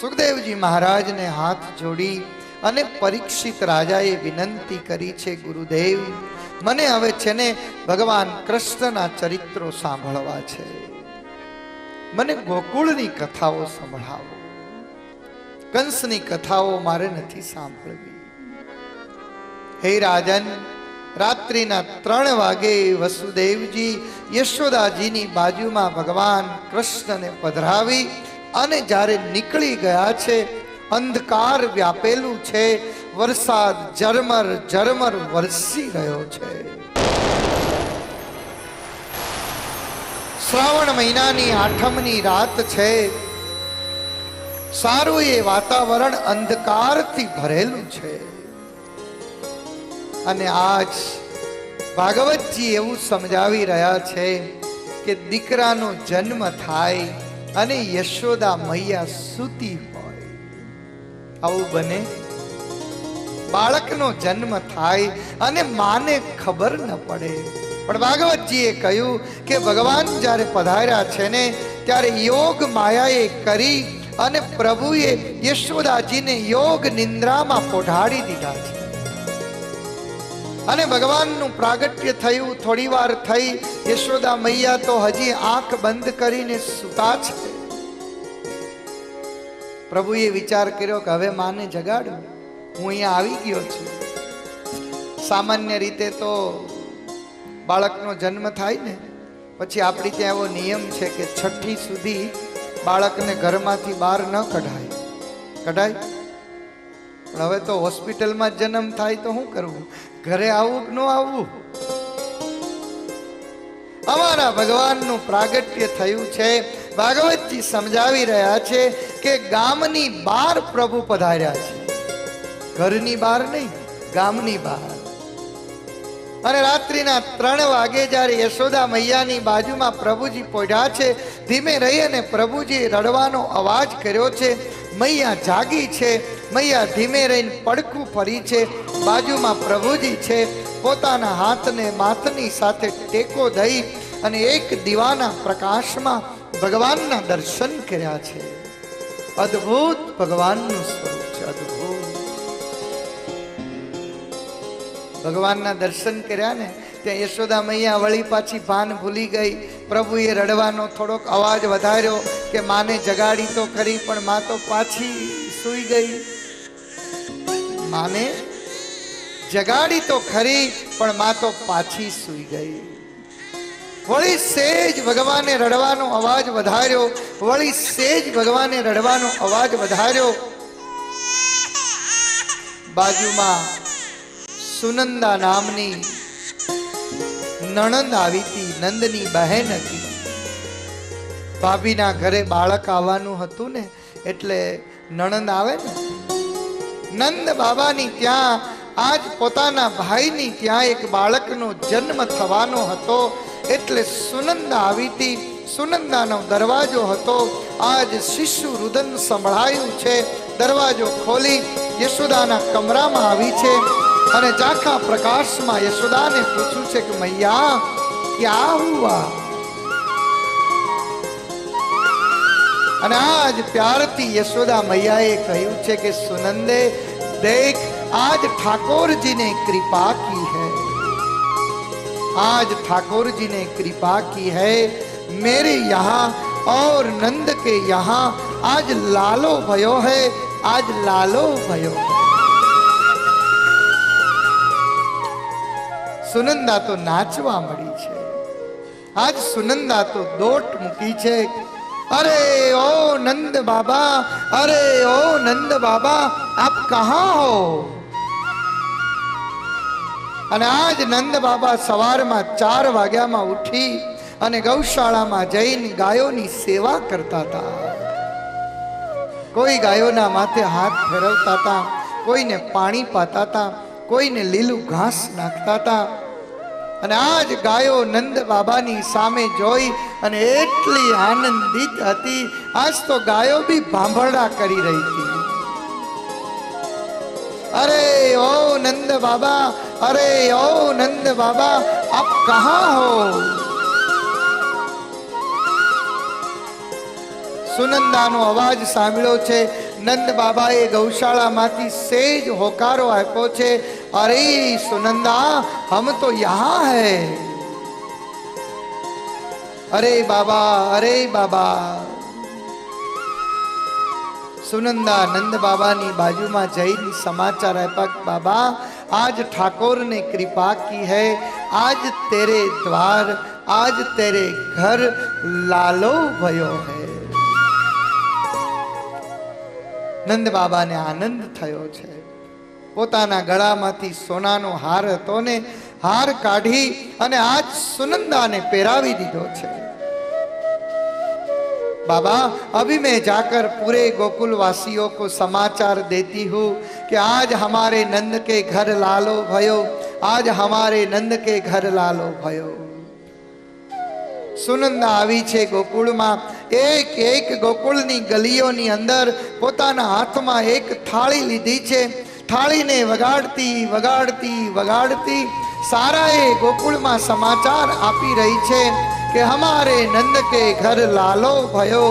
સુખદેવજી મહારાજને હાથ જોડી અને પરીક્ષિત રાજાએ વિનંતી કરી છે, ગુરુદેવ, મને હવે છે ને ભગવાન કૃષ્ણના ચરિત્રો સાંભળવા છે. મને ગોકુળની કથાઓ સંભળાવો. કંસની કથાઓ મારે નથી સાંભળવી. હે રાજન, રાત્રિના ત્રણ વાગે વસુદેવજી યશોદાજીની બાજુમાં ભગવાન કૃષ્ણને પધરાવી અને જ્યારે નીકળી ગયા છે, અંધકાર વ્યાપેલું છે, વરસાદ ઝરમર ઝરમર વરસી રહ્યો છે. શ્રાવણ મહિનાની આઠમની રાત છે. સારું એ વાતાવરણ અંધકારથી ભરેલું છે. અને આજ ભાગવતજી એવું સમજાવી રહ્યા છે કે દીકરાનો જન્મ થાય અને યશોદા મૈયા સૂતી હોય. આવું બને? બાળકનો જન્મ થાય અને માને ખબર ન પડે. પણ ભાગવતજીએ કહ્યું કે ભગવાન જ્યારે પધાર્યા છે ને, ત્યારે યોગ માયાએ કરી અને પ્રભુએ યશોદાજીને યોગ નિંદ્રામાં પોઢાડી દીધા છે. અને ભગવાનનું પ્રાગટ્ય થયું થોડી વાર થઈ, યશોદા મૈયા તો હજી આંખ બંધ કરીને સુતા છે. પ્રભુએ વિચાર કર્યો કે હવે માને જગાડું હું અહીંયા આવી ગયો છું. સામાન્ય રીતે તો બાળકનો જન્મ થાય ને, પછી આપણી ત્યાં એવો નિયમ છે કે છઠ્ઠી સુધી બાળકને ઘરમાંથી બહાર ન કઢાય. કઢાય? પણ હવે તો હોસ્પિટલમાં જન્મ થાય તો શું કરવું ઘરે આવવું કે ન આવવું અમારા ભગવાનનું પ્રાગટ્ય થયું છે. ભાગવતજી સમજાવી રહ્યા છે કે ગામની બહાર પ્રભુ પધાર્યા છે. ઘરની બહાર નહીં, ગામની બહાર. અને રાત્રિના ત્રણ વાગે જ્યારે યશોદા મૈયાની બાજુમાં પ્રભુજી પોઢ્યા છે, ધીમે રહી અને પ્રભુજી રડવાનો અવાજ કર્યો છે. મૈયા જાગી છે મૈયા ધીમે રહીને પડખું ફરી છે, બાજુમાં પ્રભુજી છે, પોતાના હાથને માથની સાથે ટેકો દઈ અને એક દીવાના પ્રકાશમાં ભગવાનના દર્શન કર્યા છે. અદ્ભુત ભગવાનનું સ્વરૂપ છે, અદ્ભુત. ભગવાનના દર્શન કર્યા ને, ત્યાં યશોદા મૈયા વળી પાછી ભાન ભૂલી ગઈ. પ્રભુએ રડવાનો થોડોક અવાજ વધાર્યો કે, માને જગાડી તો ખરી, પણ મા તો પાછી સૂઈ ગઈ. માને, જગાડી તો ખરી, પણ માં તો પાછી સૂઈ ગઈ. વળી સેજ ભગવાને રડવાનો અવાજ વધાર્યો, વળી સેજ ભગવાને રડવાનો અવાજ વધાર્યો. બાજુમાં સુનંદા નામની નણંદ આવી હતી, નંદની બહેન હતી. ભાભીના ઘરે બાળક આવવાનું હતું ને, એટલે નણંદ આવે ને નંદ બાબાની ત્યાં, આજ પોતાના ભાઈની ત્યાં એક બાળકનો જન્મ થવાનો હતો. એટલે સુનંદા આવી હતી. સુનંદાનો દરવાજો હતો. આજ શિશુ રુદન સંભળાયું છે. દરવાજો ખોલી યશોદાના કમરામાં આવી છે. અને ઝાંખા પ્રકાશમાં યશોદાને પૂછ્યું છે કે, મૈયા, ક્યાં હુઆ અને આજ પ્યારથી યશોદા મૈયાએ કહ્યું છે કે સુનંદે દેખ आज ठाकुर जी ने कृपा की है आज ठाकुर जी ने कृपा की है मेरे यहाँ और नंद के यहाँ आज लालो भयो है आज लालो भयो है સુનંદા તો નાચવા મળી છે આજ સુનંદા તો દોટ મૂકી છે અરે ઓ નંદ બાબા અરે ઓ નંદ બાબા આપ કહા હો અને આજ નંદ બાબા સવારમાં ચાર વાગ્યામાં ઉઠી અને ગૌશાળામાં જઈને ગાયોની સેવા કરતા હતા. કોઈ ગાયોના માથે હાથ ફેરવતા હતા, કોઈને પાણી પાતા હતા, કોઈને લીલું ઘાસ નાખતા હતા અને આજ ગાયો નંદ બાબાની સામે જોઈ અને એટલી આનંદિત હતી. આજ તો ગાયો બી ભાંભરડા કરી રહી હતી. અરે ઓ નંદ બાબા, અરે ઓ નંદ બાબા, આપ કહા હો? સુનંદાનો અવાજ સાંભળ્યો છે. નંદ બાબાએ ગૌશાળામાંથી સેજ હોકારો આપ્યો છે અરે સુનંદા હમ તો યહાં હૈ અરે બાબા અરે બાબા સુનંદા નંદ બાબાની બાજુમાં જઈને સમાચાર આપ્યા કે બાબા आज ठाकुर ने कृपा की है आज तेरे द्वार आज तेरे घर लालो भयो है નંદ બાબાને આનંદ થયો છે. પોતાના ગળામાંથી સોનાનો હાર હતો ને હાર કાઢી અને આજ સુનંદાને પહેરાવી દીધો છે. બાબા, અભી મેં જાકર પૂરે ગોકુલવાસીઓ કો સમાચાર દેતી હું કે આજ હમારે નંદ કે ઘર લાલો ભયો, આજ હમારે નંદ કે ઘર લાલો ભયો. સુનંદા આવી છે ગોકુળમાં એક એક ગોકુળની ગલીઓની અંદર પોતાના હાથમાં એક થાળી લીધી છે. થાળીને વગાડતી વગાડતી વગાડતી સારાએ ગોકુળમાં સમાચાર આપી રહી છે કે હમારે નંદ કે ઘર લાલો ભયો,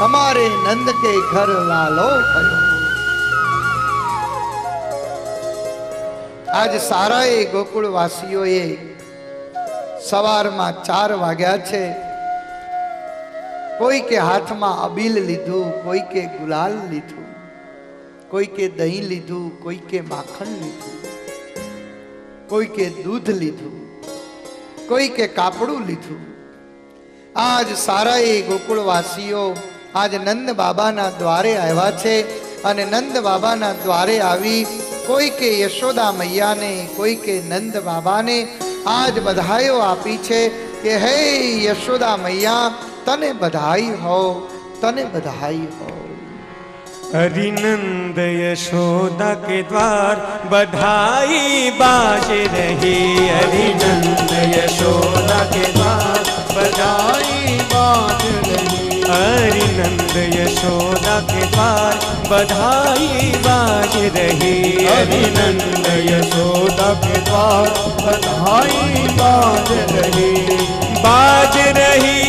હમારે નંદ કે ઘર લાલો ભયો. આજ સારાએ ગોકુળવાસીઓએ સવારમાં ચાર વાગ્યા છે. કોઈ કે હાથમાં અબીલ લીધું કોઈ કે ગુલાલ લીધું કોઈ કે દહીં લીધું કોઈ કે માખણ લીધું કોઈ કે દૂધ લીધું કોઈ કે કાપડું લીધું. આજ સારા એ ગોકુળવાસીઓ, આજ નંદ બાબાના દ્વારે આવ્યા છે અને નંદ બાબાના દ્વારે આવી કોઈ કે યશોદા મૈયાને કોઈ કે નંદ બાબાને આજ બધાઈઓ આપી છે કે, હે યશોદા મૈયા तने बधाई हो, तने बधाई हो। हरिनंद यशोदा के द्वार, बधाई बाज रही। हरिनंद यशोदा के द्वार, बधाई बाज रही। हरिनंद यशोदा के द्वार, बधाई बाज रही। हरिनंद यशोदा के द्वार, बधाई बाज रही। बाज रही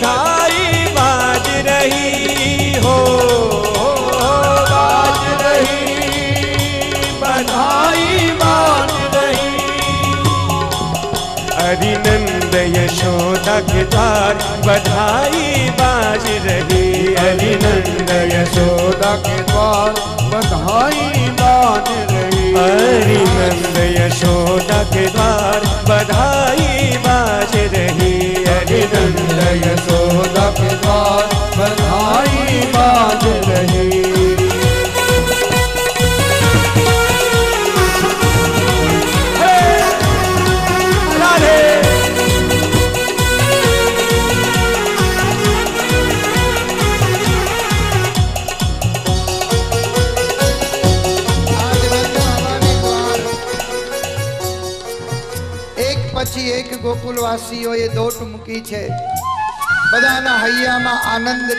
बधाई बाज रही हो बाज रही बधाई बाज रही हरिनंद यशोदा के द्वार बधाई बाज रही हरिनंद यशोदा के द्वार बधाई बाज रही हरिनंद यशोदा के द्वार बधाई बाज रही हरिनंद यशोदा પછી એક ગોકુલવાસીઓએ દોટ મૂકી છે. બધાના હૈયામાં આનંદ